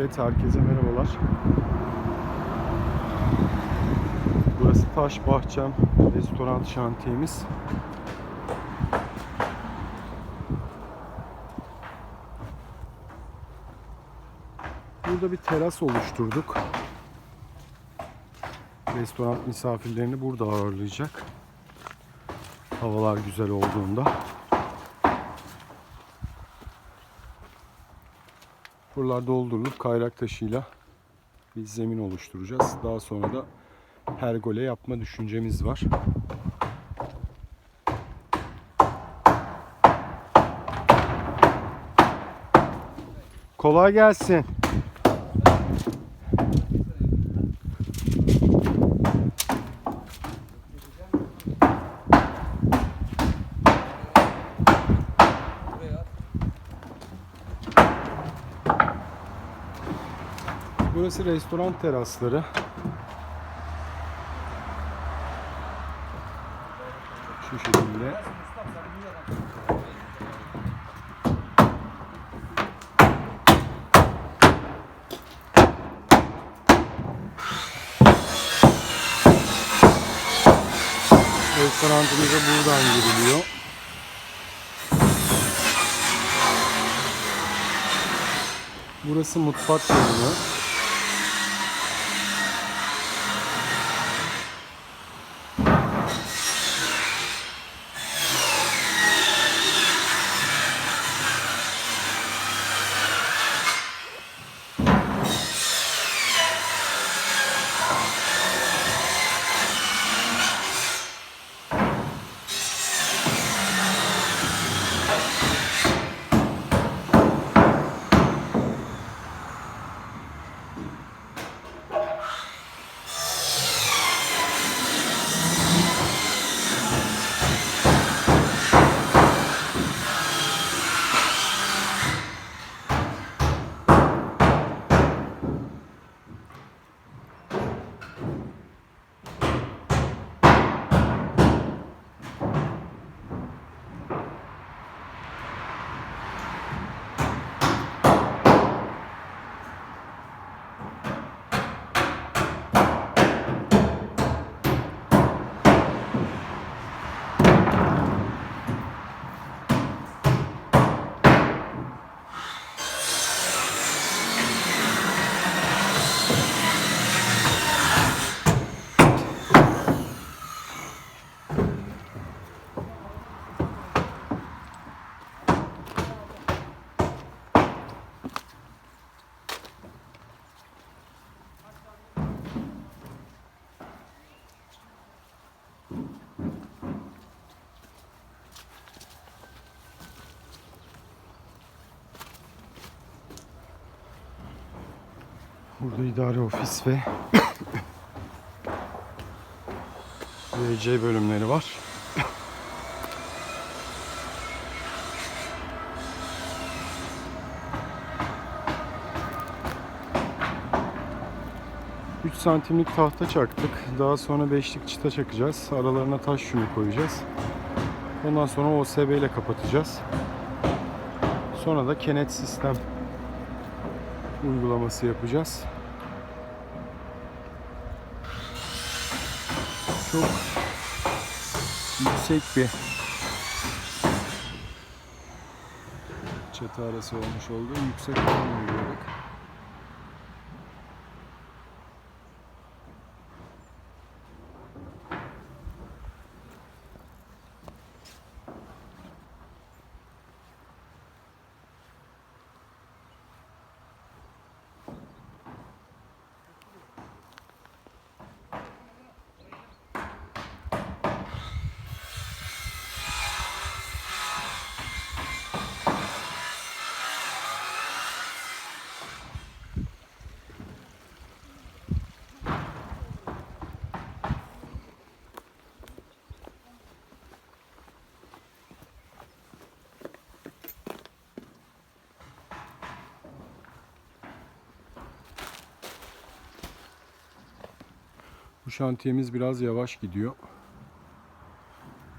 Evet, herkese merhabalar. Burası Taş Bahçem Restoran Şantiyemiz. Burada bir teras oluşturduk. Restoran misafirlerini burada ağırlayacak. Havalar güzel olduğunda. Buralar doldurulup kayrak taşıyla bir zemin oluşturacağız. Daha sonra da pergole yapma düşüncemiz var. Kolay gelsin. Burası restoran terasları. Şu şekilde. Restoranımıza buradan giriliyor. Burası mutfak bölümü. Burada idare ofis ve VC bölümleri var. Üç santimlik tahta çaktık. Daha sonra beşlik çıta çakacağız. Aralarına taş yünü koyacağız. Ondan sonra OSB ile kapatacağız. Sonra da kenet sistem uygulaması yapacağız. Çok yüksek bir çatı arası olmuş oldu. Yüksek olan Şantiyemiz biraz yavaş gidiyor.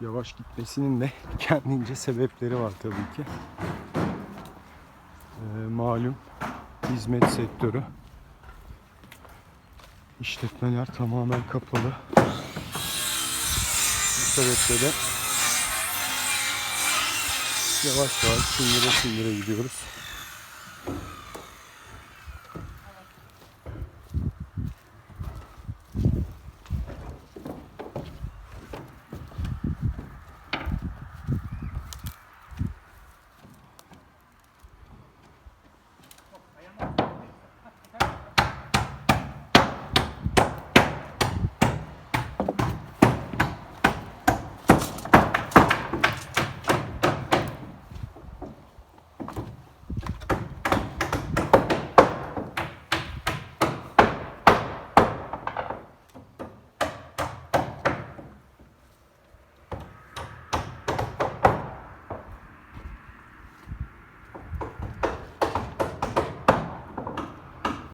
Yavaş gitmesinin de kendince sebepleri var tabii ki. Ee, malum hizmet sektörü. İşletmeler tamamen kapalı. Bu sebeple de yavaş yavaş sindire sindire gidiyoruz.